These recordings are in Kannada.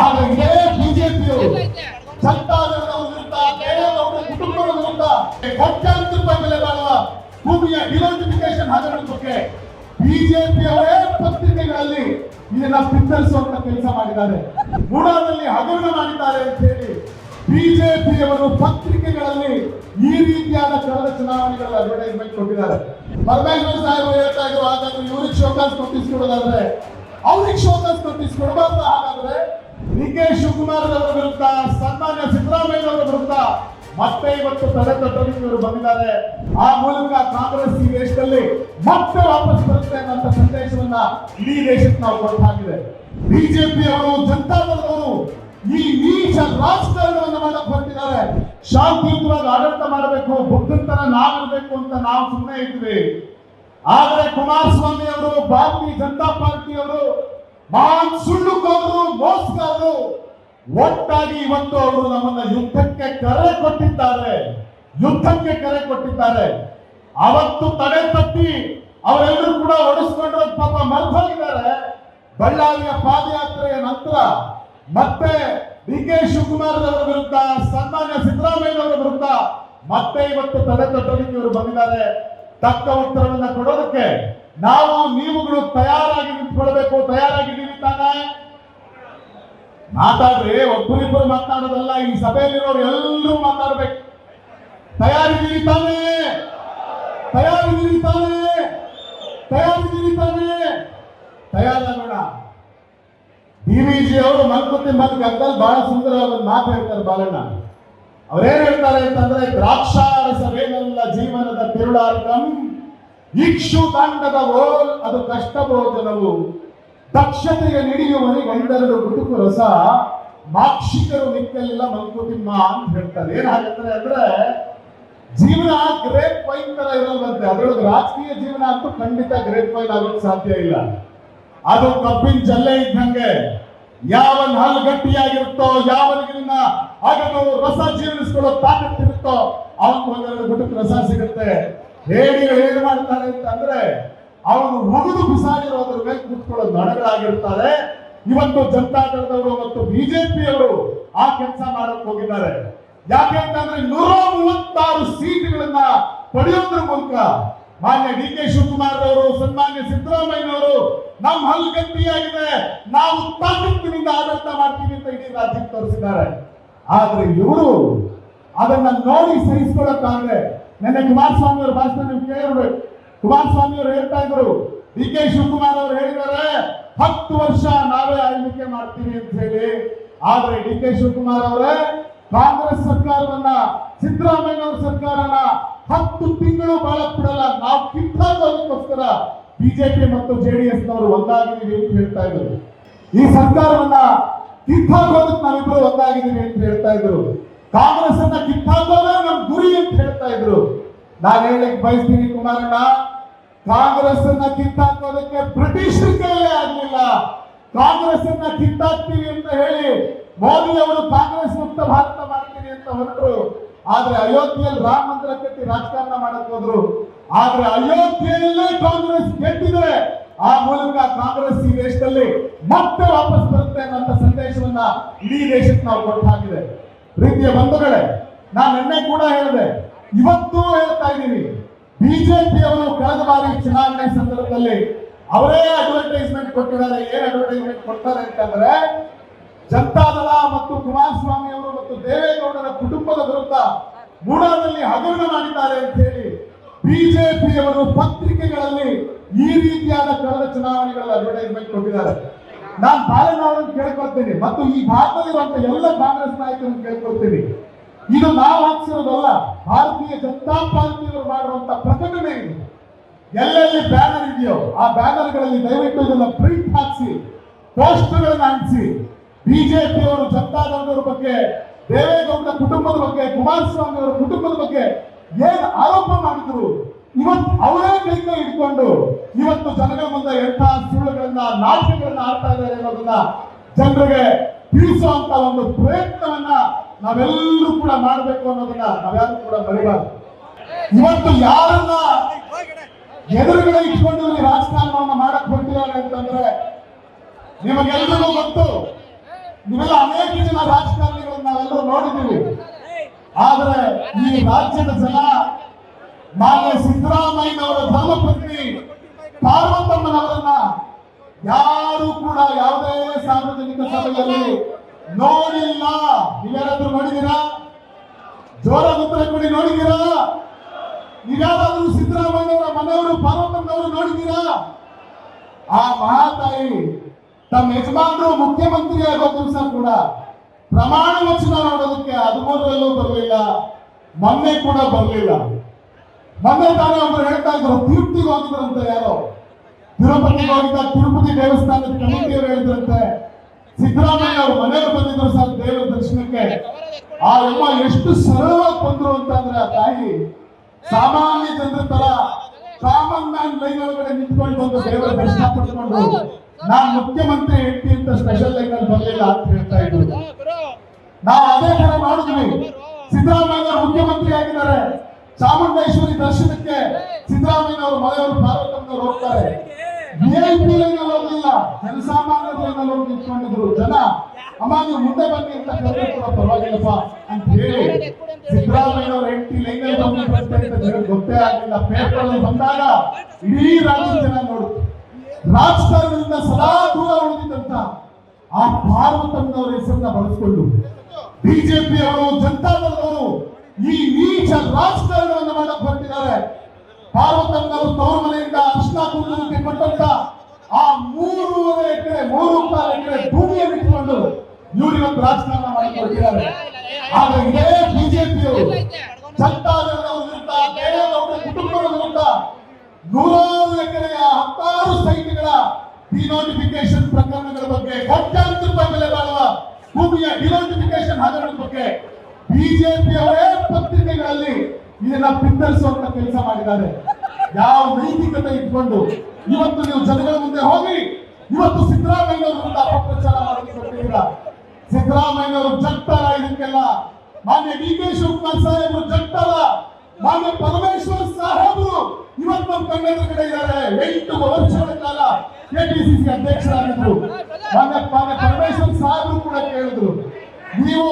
ಆದ್ರೆ ಇದೇ ಬಿಜೆಪಿಯವರು ಜನತಾದಳದ ವಿರುದ್ಧ ದೇವೇಗೌಡರ ಕುಟುಂಬದ ವಿರುದ್ಧ ಕೋಟ್ಯಾಂತರ ರೂಪಾಯಿ ಬೆಲೆ ಬಾಳುವ ಭೂಮಿಯ ಡಿನೋಟಿಫಿಕೇಶನ್ ಹಗರಣ ಬಗ್ಗೆ ಬಿಜೆಪಿಯವರೇ ಪತ್ರಿಕೆಗಳಲ್ಲಿ ಇದನ್ನ ಬಿತ್ತರಿಸುವಂತ ಕೆಲಸ ಮಾಡಿದ್ದಾರೆ. ಮೂಡಾದಲ್ಲಿ ಹಗರಣ ಮಾಡಿದ್ದಾರೆ ಅಂತ ಹೇಳಿ ಬಿಜೆಪಿಯವರು ಪತ್ರಿಕೆಗಳಲ್ಲಿ ಈ ರೀತಿಯಾದ ಕಳೆದ ಚುನಾವಣೆಗಳ ಅಡ್ವರ್ಟೈಸ್ಮೆಂಟ್ ಕೊಟ್ಟಿದ್ದಾರೆ ಪರಮೇಶ್ವರ ಸಾಹೇಬರು ಹೇಳ್ತಾ ಇದ್ರು ಹಾಗಾದ್ರೆ ಇವ್ರಿಗೆ ಶೋಕಾಸ್ ನೋಟಿಸ್ ಕೊಡೋದಾದ್ರೆ ಅವ್ರಿಗೆ ಶೋಕಾಸ್ ನೋಟಿಸ್ ಕೊಡಬಾರ್ದು ಹಾಗಾದ್ರೆ ಡಿ ಕೆ ಶಿವಕುಮಾರ್ ಅವರ ವಿರುದ್ಧ, ಸನ್ಮಾನ್ಯ ಸಿದ್ದರಾಮಯ್ಯ ಅವರ ವಿರುದ್ಧ ಮತ್ತೆ ಇವತ್ತು ತಡೆ ಬಂದಿದ್ದಾರೆ. ಆ ಮೂಲಕ ಕಾಂಗ್ರೆಸ್ ಈ ದೇಶದಲ್ಲಿ ಮತ್ತೆ ವಾಪಸ್ ಬರುತ್ತೆ ಅನ್ನೋ ಸಂದೇಶವನ್ನ ಇಡೀ ದೇಶಕ್ಕೆ ನಾವು ಕೊಡ್ತಾಗಿದೆ ಬಿಜೆಪಿ ಅವರು ಜನತಾದಳದವರು ಈ ನೀಚ ರಾಜಕಾರಣವನ್ನು ಮಾಡಕ್ ಬರ್ತಿದ್ದಾರೆ ಶಾಂತಿಯುತವಾಗಿ ಆಡಳಿತ ಮಾಡಬೇಕು ಬುದ್ಧಂತರ ನಾವಿರ್ಬೇಕು ಅಂತ ನಾವು ಸುಮ್ಮನೆ ಇದ್ವಿ ಆದ್ರೆ ಕುಮಾರಸ್ವಾಮಿ ಅವರು, ಭಾರತೀಯ ಜನತಾ ಪಾರ್ಟಿಯವರು ಮಹಾನ್ ಸುಳ್ಳುಕೋರರು, ಮೋಸಗಾರರು, ಒಟ್ಟಾಗಿ ಇವತ್ತು ಅವರು ನಮ್ಮನ್ನ ಯುದ್ಧಕ್ಕೆ ಕರೆ ಕೊಟ್ಟಿದ್ದಾರೆ. ಯುದ್ಧಕ್ಕೆ ಕರೆ ಕೊಟ್ಟಿದ್ದಾರೆ. ಅವತ್ತು ತಡೆ ತಪ್ಪಿ ಅವರೆಲ್ಲರೂ ಕೂಡ ಒಡಿಸ್ಕೊಂಡ್ರೆ ಪಾಪ ಮರ್ಧಿದ್ದಾರೆ ಬಳ್ಳಾರಿಯ ಪಾದಯಾತ್ರೆಯ ನಂತರ ಮತ್ತೆ ಡಿ ಕೆ ಶಿವಕುಮಾರ್ ಅವರ ವಿರುದ್ಧ, ಸನ್ಮಾನ್ಯ ಸಿದ್ದರಾಮಯ್ಯ ಅವರ ವಿರುದ್ಧ ಮತ್ತೆ ಇವತ್ತು ತಡೆ ತಟ್ಟೋದಕ್ಕೆ ಇವರು ಬಂದಿದ್ದಾರೆ. ತಕ್ಕ ಉತ್ತರವನ್ನ ಕೊಡೋದಕ್ಕೆ ನಾವು ನೀವುಗಳು ತಯಾರಾಗಿ ನಿಂತ್ಕೊಳ್ಬೇಕು, ತಯಾರಾಗಿ ತಾನೇ ಮಾತಾಡ್ರಿ ಒಬ್ಬರಿಬ್ಬರು ಮಾತಾಡೋದಲ್ಲ, ಈ ಸಭೆಯಲ್ಲಿರೋರು ಎಲ್ಲರೂ ಮಾತಾಡ್ಬೇಕು. ತಯಾರಿ ತಾನೇ? ತಯಾರಿ ತಾನೇ? ತಯಾರಿ ತಾನೇ? ತಯಾರಾಗೋಣ ಡಿ ವಿ ಜಿ ಅವರು ಮಲ್ಕುತ್ತಿ ಮತ್ತು ಗದ್ದಲ್ ಬಹಳ ಸುಂದರವಾದ ಮಾತು ಹೇಳ್ತಾರೆ ಬಾಲಣ್ಣ. ಅವ್ರೇನ್ ಹೇಳ್ತಾರೆ ಅಂತಂದ್ರೆ, ದ್ರಾಕ್ಷಾರಸವೇನಲ್ಲ ಜೀವನದ ತಿರುಳಾರ್ಗಂ. ಇಕ್ಷು ದಾಂಡದ ಓಲ್ ಅದು ಕಷ್ಟ ಭೋಜನವು. ದಕ್ಷತೆಗೆ ನಿಡಿಯುವನಿ ಗಂಡರಡು ಗುಟುಕು ರಸ. ಮಾಕ್ಷಿಕರು ನಿಕ್ಕಲಿಲ್ಲ ಮಂಕುತಿಮ್ಮ ಅಂತ ಹೇಳ್ತಾರೆ. ಏನ್ ಹಾಗಂದ್ರೆ ಅಂದ್ರೆ, ಜೀವನ ಗ್ರೇಟ್ ವೈನ್ ತರ ಇರಲ್ವಂತೆ ಅದರೊಳಗೆ ರಾಜಕೀಯ ಜೀವನ ಅಂತೂ ಖಂಡಿತ ಗ್ರೇಟ್ ವೈನ್ ಆಗೋಕ್ ಸಾಧ್ಯ ಇಲ್ಲ. ಅದು ಕಬ್ಬಿನ ಜಲ್ಲೆ ಇದ್ದಂಗೆ. ಯಾವ ನಾಲ್ ಗಟ್ಟಿಯಾಗಿರುತ್ತೋ, ಯಾವನಿಗೆ ನಿನ್ನ ರಸ ಜೀವನಿಸ್ಕೊಳ್ಳೋ ತಾಕತ್ತಿರುತ್ತೋ ಅವನ್ ಒಂದೆರಡು ಗುಟುಕು ರಸ ಸಿಗುತ್ತೆ. ಹೇಡಿಗಳು ಏನ್ ಮಾಡ್ತಾರೆ ಅಂತಂದ್ರೆ, ಅವನು ಮುಗಿದು ಬಿಸಾಡಿರೋದ್ರ ಮೇಲೆ ಕೂತ್ಕೊಳ್ಳೋ ನಡಗಳಾಗಿರ್ತಾರೆ ಇವತ್ತು ಜನತಾದಳದವರು ಮತ್ತು ಬಿಜೆಪಿಯವರು ಆ ಕೆಲಸ ಮಾಡಕ್ ಹೋಗಿದ್ದಾರೆ. ಯಾಕೆ ಅಂತಂದ್ರೆ ನೂರ ಮೂವತ್ತಾರು ಸೀಟ್ಗಳನ್ನ ಪಡೆಯೋದ್ರ ಮೂಲಕ ಮಾನ್ಯ ಡಿ ಕೆ ಶಿವಕುಮಾರ್ ಅವರು, ಸನ್ಮಾನ್ಯ ಸಿದ್ದರಾಮಯ್ಯನವರು ನಮ್ಮ ಹಲ್ಗಟ್ಟಿಯಾಗಿದೆ ನಾವು ತಾಕತ್ತಿನಿಂದ ಆಡಳಿತ ಮಾಡ್ತೀವಿ ಅಂತ ಇಡೀ ರಾಜ್ಯಕ್ಕೆ ತೋರಿಸಿದ್ದಾರೆ. ಆದ್ರೆ ಇವರು ಅದನ್ನ ನೋಡಿ ಸಹಿಸ್ಕೊಳ್ಳೋಕ್ಕಾಗದೆ ನಿನ್ನೆ ಕುಮಾರಸ್ವಾಮಿ ಅವರು ಭಾಷಣ ನೀವು ಕೇಳಿರ್ಬೇಕು ಕುಮಾರಸ್ವಾಮಿ ಅವರು ಹೇಳ್ತಾ ಇದ್ರು. ಡಿ ಕೆ ಶಿವಕುಮಾರ್ ಅವರು ಹೇಳಿದ್ದಾರೆ, ಹತ್ತು ವರ್ಷ ನಾವೇ ಆಳ್ವಿಕೆ ಮಾಡ್ತೀವಿ ಅಂತ ಹೇಳಿ. ಆದ್ರೆ ಡಿ ಕೆ ಶಿವಕುಮಾರ್ ಅವರೇ, ಕಾಂಗ್ರೆಸ್ ಸರ್ಕಾರವನ್ನ ಸಿದ್ದರಾಮಯ್ಯ ಅವರ ಸರ್ಕಾರನ ಹತ್ತು ತಿಂಗಳು ಬಹಳ ಬಿಡಲ್ಲ ನಾವು ಕಿತ್ತಾಕೋದಕ್ಕೋಸ್ಕರ ಬಿಜೆಪಿ ಮತ್ತು ಜೆಡಿಎಸ್ ನವರು ಒಂದಾಗಿದ್ದೀವಿ ಅಂತ ಹೇಳ್ತಾ ಇದ್ರು. ಈ ಸರ್ಕಾರವನ್ನ ಕಿತ್ತಾಗೋದಕ್ಕೆ ನಾವಿಬ್ರು ಒಂದಾಗಿದ್ದೀವಿ ಅಂತ ಹೇಳ್ತಾ ಇದ್ರು. ಕಾಂಗ್ರೆಸ್ ಅನ್ನ ಕಿತ್ತಾಕೋದೇ ನಮ್ ಗುರಿ ಅಂತ ಹೇಳ್ತಾ ಇದ್ರು. ನಾನು ಹೇಳಕ್ ಬಯಸ್ತೀನಿ ಕುಮಾರಣ್ಣ ಕಾಂಗ್ರೆಸ್ ಅನ್ನ ಕಿತ್ತಾಕೋದಕ್ಕೆ ಬ್ರಿಟಿಷ್ ಕೈಲೇ ಆಗ್ಲಿಲ್ಲ. ಕಾಂಗ್ರೆಸ್ ಅನ್ನ ಕಿತ್ತಾಕ್ತೀವಿ ಅಂತ ಹೇಳಿ ಮೋದಿ ಅವರು ಕಾಂಗ್ರೆಸ್ ಮುಕ್ತ ಭಾರತ ಮಾಡ್ತೀನಿ ಅಂತ ಹೊರಟರು. ಆದ್ರೆ ಅಯೋಧ್ಯೆಯಲ್ಲಿ ರಾಮ ಮಂದಿರ ಕಟ್ಟಿ ರಾಜಕಾರಣ ಮಾಡಕ್ ಹೋದ್ರು. ಆದ್ರೆ ಅಯೋಧ್ಯೆಯಲ್ಲೇ ಕಾಂಗ್ರೆಸ್ ಗೆದ್ದಿದೆ ಆ ಮೂಲಕ ಕಾಂಗ್ರೆಸ್ ಈ ದೇಶದಲ್ಲಿ ಮತ್ತೆ ವಾಪಸ್ ಬರುತ್ತೆ ಅನ್ನೋ ಸಂದೇಶವನ್ನ ಇಡೀ ದೇಶಕ್ಕೆ ನಾವು ಕೊಟ್ಟು ಹಾಕಿದೆ ಪ್ರೀತಿಯ ಬಂಧುಗಳೇ, ನಾನು ನಿನ್ನೆ ಕೂಡ ಹೇಳಿದೆ. ಇವತ್ತು ಹೇಳ್ತಾ ಇದ್ದೀನಿ. ಬಿಜೆಪಿ ಅವರು ಕಳೆದ ಬಾರಿ ಚುನಾವಣೆ ಸಂದರ್ಭದಲ್ಲಿ ಅವರೇ ಅಡ್ವರ್ಟೈಸ್ಮೆಂಟ್ ಕೊಟ್ಟಿದ್ದಾರೆ. ಏನ್ ಅಡ್ವರ್ಟೈಸ್ಮೆಂಟ್ ಕೊಡ್ತಾರೆ ಅಂತಂದ್ರೆ ಜನತಾದಳ ಮತ್ತು ಕುಮಾರಸ್ವಾಮಿ ಅವರು ಮತ್ತು ದೇವೇಗೌಡರ ಕುಟುಂಬದ ವಿರುದ್ಧ ಮೂಡಾದಲ್ಲಿ ಹಗರಣ ಮಾಡಿದ್ದಾರೆ ಅಂತ ಹೇಳಿ ಬಿಜೆಪಿಯವರು ಪತ್ರಿಕೆಗಳಲ್ಲಿ ಈ ರೀತಿಯಾದ ಕಳೆದ ಚುನಾವಣೆಗಳ ಅಡ್ವರ್ಟೈಸ್ಮೆಂಟ್ ಕೊಟ್ಟಿದ್ದಾರೆ. ನಾನು ಬಾಲಣ್ಣ ಅವರನ್ನು ಕೇಳ್ಕೊಳ್ತೀನಿ. ಮತ್ತು ಈ ಭಾರತದಲ್ಲಿರುವಂತ ಎಲ್ಲ ಕಾಂಗ್ರೆಸ್ ನಾಯಕರನ್ನು ಕೇಳ್ಕೊಳ್ತೀನಿ. ಇದು ನಾವು ಹಾಕ್ಸಿರೋದಲ್ಲ, ಭಾರತೀಯ ಜನತಾ ಪಾರ್ಟಿಯವರು ಮಾಡಿರುವಂತಹ ಪ್ರಕಟಣೆ ಎಲ್ಲೆಲ್ಲಿ ಬ್ಯಾನರ್ ಇದೆಯೋ, ಆ ಬ್ಯಾನರ್ಗಳಲ್ಲಿ ದಯವಿಟ್ಟು ಇದನ್ನ ಪ್ರಿಂಟ್ ಹಾಕಿಸಿ, ಪೋಸ್ಟರ್ಗಳನ್ನು ಅಂಟಿಸಿ. ಬಿಜೆಪಿಯವರು ಜನತಾದಳದವರ ಬಗ್ಗೆ ದೇವೇಗೌಡರ ಕುಟುಂಬದ ಬಗ್ಗೆ, ಕುಮಾರಸ್ವಾಮಿ ಅವರ ಕುಟುಂಬದ ಬಗ್ಗೆ ಏನು ಆರೋಪ ಮಾಡಿದ್ರು ಇವತ್ತು ಅವರೇ ಕೈಕ ಇಟ್ಕೊಂಡು ಇವತ್ತು ಜನಗಳ ಮುಂದೆ ಎಂಥ ಸುಳ್ಳುಗಳನ್ನ ನಾಟಕಗಳನ್ನ ಆಡ್ತಾ ಇದ್ದಾರೆ ಅನ್ನೋದನ್ನ ಜನರಿಗೆ ತಿಳಿಸುವಂತ ಒಂದು ಪ್ರಯತ್ನವನ್ನ ನಾವೆಲ್ಲರೂ ಕೂಡ ಮಾಡಬೇಕು ಅನ್ನೋದನ್ನ ನಾವ್ಯಾರು ಕೂಡ ಬರೀಬಾರ್ದು ಇವತ್ತು ಯಾರನ್ನ ಎದುರುಗಡೆ ಇಟ್ಕೊಂಡು ರಾಜಕಾರಣವನ್ನ ಮಾಡಕ್ ಹೊರಟಿದ್ದಾರೆ ಅಂತಂದ್ರೆ ನಿಮಗೆಲ್ಲರಿಗೂ ಗೊತ್ತು. ನೀವೆಲ್ಲ ಅನೇಕ ಜನ ರಾಜಕಾರಣಿಗಳನ್ನ ನಾವೆಲ್ಲರೂ ನೋಡಿದ್ದೀವಿ. ಆದ್ರೆ ಈ ರಾಜ್ಯದ ಜನ ಮಾನ್ಯ ಸಿದ್ದರಾಮಯ್ಯನವರ ಧರ್ಮಪತ್ನಿ ಪಾರ್ವತಮ್ಮನವರನ್ನ ಯಾರು ಕೂಡ ಯಾವುದೇ ಸಾರ್ವಜನಿಕ ಸಭೆಯಲ್ಲಿ ನೋಡಿಲ್ಲ. ನೀವ್ಯಾರಾದ್ರೂ ನೋಡಿದೀರಾ ಜೋರ ಉತ್ತರ ಕೊಡಿ, ನೋಡಿದ್ದೀರಾ? ನೀವ್ಯಾರಾದ್ರೂ ಸಿದ್ದರಾಮಯ್ಯನವರ ಮನೆಯವರು, ಪಾರ್ವತಮ್ಮನವರು ನೋಡಿದ್ದೀರಾ? ಆ ಮಹಾತಾಯಿ ತಮ್ಮ ಯಜಮಾನರು ಮುಖ್ಯಮಂತ್ರಿ ಆಗೋ ದಿವಸ ಕೂಡ ಪ್ರಮಾಣ ವಚನ ನೋಡೋದಕ್ಕೆ ಹದಿಮೂರರಲ್ಲೂ ಬರಲಿಲ್ಲ, ಮೊನ್ನೆ ಕೂಡ ಬರಲಿಲ್ಲ. ಮೊನ್ನೆ ತಾನೇ ಹೇಳ್ತಾ ಇದ್ರು ತಿರುಪತಿಗೆ ಹೋಗಿದ್ರಂತೆ ಯಾರೋ. ತಿರುಪತಿಗೆ ಹೋಗಿದ್ದ ತಿರುಪತಿ ದೇವಸ್ಥಾನದ ಕಮಿಟಿಯವರು ಹೇಳಿದ್ರಂತೆ, ಸಿದ್ದರಾಮಯ್ಯ ಅವರು ಮನೆಯವರು ಬಂದಿದ್ರು ಸರ್ ದೇವರ ದರ್ಶನಕ್ಕೆ. ಆ ಅಮ್ಮ ಎಷ್ಟು ಸರಳವಾಗಿ ಬಂದ್ರು ಅಂತಂದ್ರೆ ಆ ತಾಯಿ, ಸಾಮಾನ್ಯ ಜನರ ತರ ಕಾಮನ್ ಮ್ಯಾನ್ ಲೈನ್ ಒಳಗಡೆ ನಿಂತ್ಕೊಂಡು ಬಂದು ದೇವರ ದರ್ಶನ ಪಡ್ಕೊಂಡು, ನಾನ್ ಮುಖ್ಯಮಂತ್ರಿ ಹೆಂಡತಿ ಅಂತ ಸ್ಪೆಷಲ್ ಲೈನ್ ಅಲ್ಲಿ ಬರಲಿಲ್ಲ ಅಂತ ಹೇಳ್ತಾ ಇದ್ರು. ನಾವು ಅದೇ ತರ ಮಾಡಿದ್ವಿ. ಸಿದ್ದರಾಮಯ್ಯ ಮುಖ್ಯಮಂತ್ರಿ ಆಗಿದ್ದಾರೆ. ಚಾಮುಂಡೇಶ್ವರಿ ದರ್ಶನಕ್ಕೆ ಸಿದ್ದರಾಮಯ್ಯ ಅವರು ಮನೆಯವರು ಪಾರ್ವತಮ್ಮನವರು ಹೋಗ್ತಾರೆ. ವಿಐಪಿ ಲೈನ್ ಅಲ್ಲಿ ಹೋಗಲಿಲ್ಲ. ಜನಸಾಮಾನ್ಯರ ಲೈನ್ ಹೋಗಿ ನಿಂತ್ಕೊಂಡಿದ್ರು. ಜನ ಅಮ್ಮ ಮುಂದೆ ಬನ್ನಿ ಅಂತ ಕರೆದ್ರೆ ಪರವಾಗಿಲ್ಲಪ್ಪ ಅಂತ ಹೇಳಿ ಸಿದ್ದರಾಮಯ್ಯ ಅವರ ಹೆಂಡತಿ ಲೈನ್ ಅಲ್ಲಿ ಬಂದಿದ್ದಂತೆ ಅಂತ ಜನರಿಗೆ ಗೊತ್ತೇ ಆಗಲಿಲ್ಲ. ಪೇಪರ್ ಬಂದಾಗ ಇಡೀ ರಾಜ್ಯದ ಜನ ನೋಡುತ್ತೆ ರಾಜಕಾರಣದಿಂದ ಸದಾ ದೂರ ಉಳಿದಿದ್ದಂತ ಆ ಪಾರ್ವತಮ್ಮನವರ ಹೆಸರನ್ನ ಬಳಸಿಕೊಂಡು. ಬಿಜೆಪಿ ಅವರು ಜನತಾದಳದವರು ಈ ನೀಚ ರಾಜಕಾರಣವನ್ನು ಮಾಡಕ್ ಹೊರಟಿದ್ದಾರೆ. ಪಾರ್ವತಮ್ಮನವರು ತವರು ಮನೆಯಿಂದ ಅರ್ಶನ ಕುಂಕುಮಕ್ಕೆ ಕೊಟ್ಟಂತ ಆ ಮೂರುವರೆ ಎಕರೆ ಮೂರು ಎಕರೆ ಭೂಮಿಯನ್ನು ಇಟ್ಕೊಂಡು ಇವರಿಗೊಂದು ರಾಜಕಾರಣ ಮಾಡಕ್ ಹೊರಟಿದ್ದಾರೆ ಆದ್ರೆ ಇದೇ ಬಿಜೆಪಿಯವರು ಜನತಾದಳದವರ ವಿರುದ್ಧ ಕುಟುಂಬದ ವಿರುದ್ಧ ನೂರಾರು ಎಕರೆಯ ಹತ್ತಾರು ಸೈಟ್ಗಳ ಡಿನೋಟಿಫಿಕೇಶನ್ ಪ್ರಕರಣಗಳ ಬಗ್ಗೆ ಕೋಟ್ಯಾಂತರ ರೂಪಾಯಿ ಬೆಲೆ ಬಾಳುವ ಭೂಮಿಯ ಡಿನೋಟಿಫಿಕೇಶನ್ ಹಗರಣ ಬಗ್ಗೆ ಬಿಜೆಪಿ ಅವರೇ ಪತ್ರಿಕೆಗಳಲ್ಲಿ ಇದನ್ನ ಪಿತ್ತರಿಸುವಂತ ಕೆಲಸ ಮಾಡಿದ್ದಾರೆ. ಯಾವ ನೈತಿಕತೆ ಇಟ್ಕೊಂಡು ಇವತ್ತು ನೀವು ಜನಗಳ ಮುಂದೆ ಹೋಗಿ, ಇವತ್ತು ಸಿದ್ದರಾಮಯ್ಯ ವಿರುದ್ಧ ಅಪಪ್ರಚಾರ ಮಾಡಲಿಕ್ಕೆ ಹೊರಟಿದ್ದೀರಾ ಸಿದ್ದರಾಮಯ್ಯ ಅವರು ಜಗ್ತಾರ ಇದಕ್ಕೆಲ್ಲ. ಮಾನ್ಯ ಡಿ ಕೆ ಶಿವಕುಮಾರ್ ಸಾಹೇಬರು ಜಗ್ತಾರ. ಮಾನ್ಯ ಪರಮೇಶ್ವರ್ ಸಾಹೇಬರು ಇವತ್ತು ನಮ್ಮ ಕಣ್ಣೆದುರುಗಡೆ ಇದ್ದಾರೆ. ಎಂಟು ವರ್ಷಗಳ ಕಾಲ ಕೆಪಿಸಿಸಿ ಅಧ್ಯಕ್ಷರಾಗಿದ್ರು. ಮಾನ್ಯ ಮಾನ್ಯ ಪರಮೇಶ್ವರ್ ಸಾಹೇಬರು ಕೂಡ ಕೇಳಿದ್ರು. ನೀವು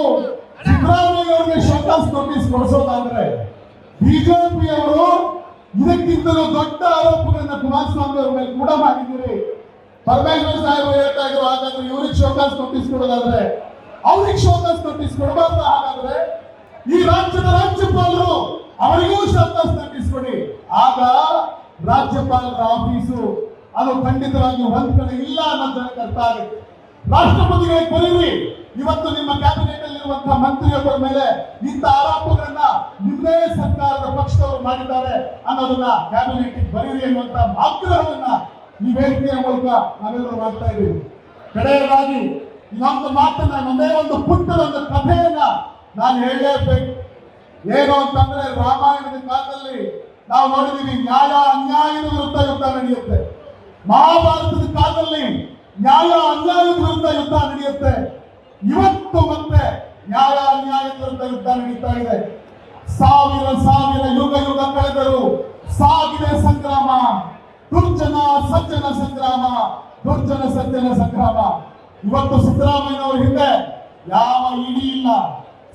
ಸಿದ್ದರಾಮಯ್ಯ ಅವರಿಗೆ ಶೋಕಾಸ್ ನೋಟಿಸ್ ಕೊಡಿಸೋದಾದ್ರೆ ಬಿಜೆಪಿ ಅವರು ಇದಕ್ಕಿಂತಲೂ ದೊಡ್ಡ ಆರೋಪಗಳನ್ನ ಕುಮಾರಸ್ವಾಮಿ ಅವ್ರ ಮೇಲೆ ಕೂಡ ಮಾಡಿದ್ದೀರಿ. ಪರಮೇಶ್ವರ್ ಸಾಹೇಬ್ ಹೇಳ್ತಾ ಇದ್ರು, ಹಾಗಾದ್ರೆ ಇವ್ರಿಗೆ ಶೋಕಾಸ್ ನೋಟಿಸ್ ಕೊಡೋದಾದ್ರೆ, ಅವ್ರಿಗೆ ಶೋಕಾಸ್ ನೋಟಿಸ್ ಕೊಡಬಾರ್ದು, ಹಾಗಾದ್ರೆ ಈ ರಾಜ್ಯದ ರಾಜ್ಯಪಾಲರು ಅವರಿಗೂ ಶೋಕಾಸ್ ನೋಟಿಸ್ ಕೊಡಿ. ಆಗ ರಾಜ್ಯಪಾಲರ ಆಫೀಸು ಅದು ಖಂಡಿತವಾಗಿ ಕಡೆ ಇಲ್ಲ ಅನ್ನೋದನ್ನ ಅರ್ಥ ರಾಷ್ಟ್ರಪತಿಗಳಿಗೆ ಬರೀರಿ ಇವತ್ತು ನಿಮ್ಮ ಕ್ಯಾಬಿನೆಟ್ ಅಲ್ಲಿರುವಂತಹ ಮಂತ್ರಿಯೊಬ್ಬರ ಮೇಲೆ ಇಂಥ ಆರೋಪಗಳನ್ನ ನಿಮ್ಮದೇ ಸರ್ಕಾರದ ಪಕ್ಷದವರು ಮಾಡಿದ್ದಾರೆ ಅನ್ನೋದನ್ನ ಕ್ಯಾಬಿನೆಟ್ ಬರೀರಿ ಅನ್ನುವಂತ ಆಗ್ರಹವನ್ನ ಈ ವೇದಿಕೆಯ ಮೂಲಕ ನಾವೆಲ್ಲರೂ ಮಾಡ್ತಾ ಇದ್ದೀವಿ. ಕಡೆಯದಾಗಿ ಇನ್ನೊಂದು ಮಾತನ್ನ, ಒಂದೇ ಒಂದು ಪುಟ್ಟದೊಂದು ಕಥೆಯನ್ನ ನಾನು ಹೇಳಲೇಬೇಕು. ಏನು ಅಂತಂದ್ರೆ ರಾಮಾಯಣದ ಕಾಲದಲ್ಲಿ ನಾವು ನೋಡಿದೀವಿ ನ್ಯಾಯ ಅನ್ಯಾಯದ ವಿರುದ್ಧ ಯುದ್ಧ ನಡೆಯುತ್ತೆ. ಮಹಾಭಾರತದ ಕಾಲದಲ್ಲಿ ನ್ಯಾಯ ಅನ್ಯಾಯದ ವಿರುದ್ಧ ಯುದ್ಧ ನಡೆಯುತ್ತೆ. ಇವತ್ತು ಮತ್ತೆ ನ್ಯಾಯ ಅನ್ಯಾಯದ ಯುದ್ಧ ನಡೀತಾ ಇದೆ. ಸಾವಿರ ಸಾವಿರ ಯುಗ ಯುಗ ಕಳೆದರು ಸಾಗಿದೆ ಸಂಗ್ರಾಮ. ದುರ್ಜನ ಸಜ್ಜನ ಸಂಗ್ರಾಮ. ದುರ್ಜನ ಸಜ್ಜನ ಸಂಗ್ರಾಮ. ಇವತ್ತು ಸಿದ್ದರಾಮಯ್ಯನವರ ಹಿಂದೆ ಯಾವ ಇಡಿ ಇಲ್ಲ.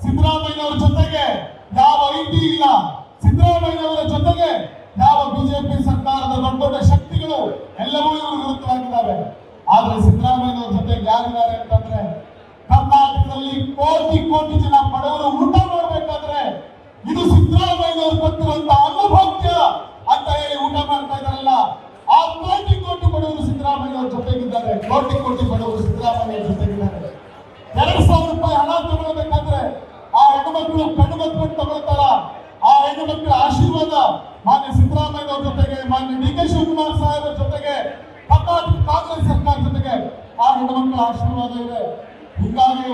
ಸಿದ್ದರಾಮಯ್ಯನವರ ಜೊತೆಗೆ ಯಾವ ಐಟಿ ಇಲ್ಲ. ಸಿದ್ದರಾಮಯ್ಯವರ ಜೊತೆಗೆ ಯಾವ ಬಿಜೆಪಿ ಸರ್ಕಾರದ ದೊಡ್ಡ ದೊಡ್ಡ ಶಕ್ತಿಗಳು ಎಲ್ಲವೂ ಇವರು ವಿರುದ್ಧವಾಗಿದ್ದಾರೆ ಆದ್ರೆ ಸಿದ್ದರಾಮಯ್ಯನವರ ಜೊತೆಗೆ ಯಾರಿದ್ದಾರೆ ಅಂತಂದ್ರೆ ಕರ್ನಾಟಕದಲ್ಲಿ ಕೋಟಿ ಕೋಟಿ ಜನ ಬಡವರು ಊಟ ಮಾಡಬೇಕಾದ್ರೆ ಇದು ಸಿದ್ದರಾಮಯ್ಯವರು ಕೊಟ್ಟಿರುವಂತ ಅನುಭವ್ಯ ಅಂತ ಹೇಳಿ ಊಟ ಮಾಡ್ತಾ ಇದಾರಲ್ಲ ಆ ಕೋಟಿ ಕೋಟಿ ಬಡವರು ಸಿದ್ದರಾಮಯ್ಯನವರ ಜೊತೆಗಿದ್ದಾರೆ. ಕೋಟಿ ಕೋಟಿ ಬಡವರು ಸಿದ್ದರಾಮಯ್ಯ ಜೊತೆಗಿದ್ದಾರೆ. ಎರಡು ಸಾವಿರ ರೂಪಾಯಿ ಹಣ ತಗೊಳ್ಬೇಕಾದ್ರೆ ಆ ಹೆಣ್ಣುಮಕ್ಕಳು ಕಣ್ಣು ಮಕ್ಕಳು ತಗೊಳ್ತಾರ. ಆ ಹೆಣ್ಣುಮಕ್ಕಳ ಆಶೀರ್ವಾದ ಮಾನ್ಯ ಸಿದ್ದರಾಮಯ್ಯ ಅವ್ರ ಜೊತೆಗೆ, ಮಾನ್ಯ ಡಿ ಕೆ ಶಿವಕುಮಾರ್ ಸಾಹೇಬರ ಜೊತೆಗೆ, ಕರ್ನಾಟಕ ಕಾಂಗ್ರೆಸ್ ಸರ್ಕಾರ ಜೊತೆಗೆ ಆ ಹೆಣ್ಣುಮಕ್ಕಳ ಆಶೀರ್ವಾದ ಇದೆ. ಹೀಗಾಗಿ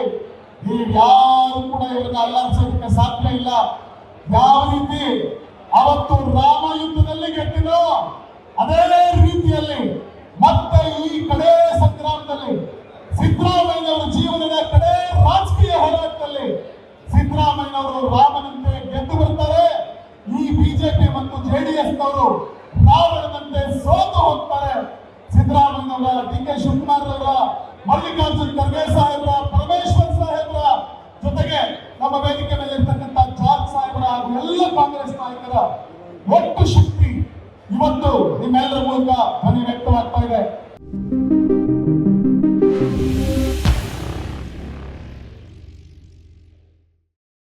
ನೀವು ಯಾರು ಕೂಡ ಇವ್ರನ್ನ ಅಲ್ಲಾಡಿಸೋದಕ್ಕೆ ಸಾಧ್ಯ ಇಲ್ಲ. ಯಾವ ರೀತಿ? ಅವತ್ತು ರಾಮ ಯುದ್ಧದಲ್ಲಿ ಗೆಟ್ಟಿದ್ರು ಅದೇ ರೀತಿಯಲ್ಲಿ ಮತ್ತೆ ಈ ಕಡೆ ಸಂಗ್ರಾಮದಲ್ಲಿ ಸಿದ್ದರಾಮಯ್ಯನವರ ಜೀವನದ ಕಡೆ ರಾಜಕೀಯ ಹೋರಾಟದಲ್ಲಿ ಸಿದ್ದರಾಮಯ್ಯನವರು ರಾಮನಂತೆ ಗೆದ್ದು ಬರ್ತಾರೆ. ಈ ಬಿಜೆಪಿ ಮತ್ತು ಜೆಡಿಎಸ್ ನವರು ರಾವಣನಂತೆ ಸೋತು ಹೋಗ್ತಾರೆ. ಸಿದ್ದರಾಮಯ್ಯನವರ ಡಿ ಕೆ ಶಿವಕುಮಾರ್ ಅವರ ಮಲ್ಲಿಕಾರ್ಜುನ್ ಖರ್ಗೆ ಜೊತೆಗೆ ನಮ್ಮ ವೇದಿಕೆ ಮೇಲೆ ಇರ್ತಕ್ಕಂಥ ಜಾರ್ಜ್ ಸಾಹೇಬರ ಹಾಗೂ ಎಲ್ಲ ಕಾಂಗ್ರೆಸ್ ನಾಯಕರ ಒಟ್ಟು ಶಕ್ತಿ ಇವತ್ತು ನಿಮ್ಮೆಲ್ಲರ ಮೂಲಕ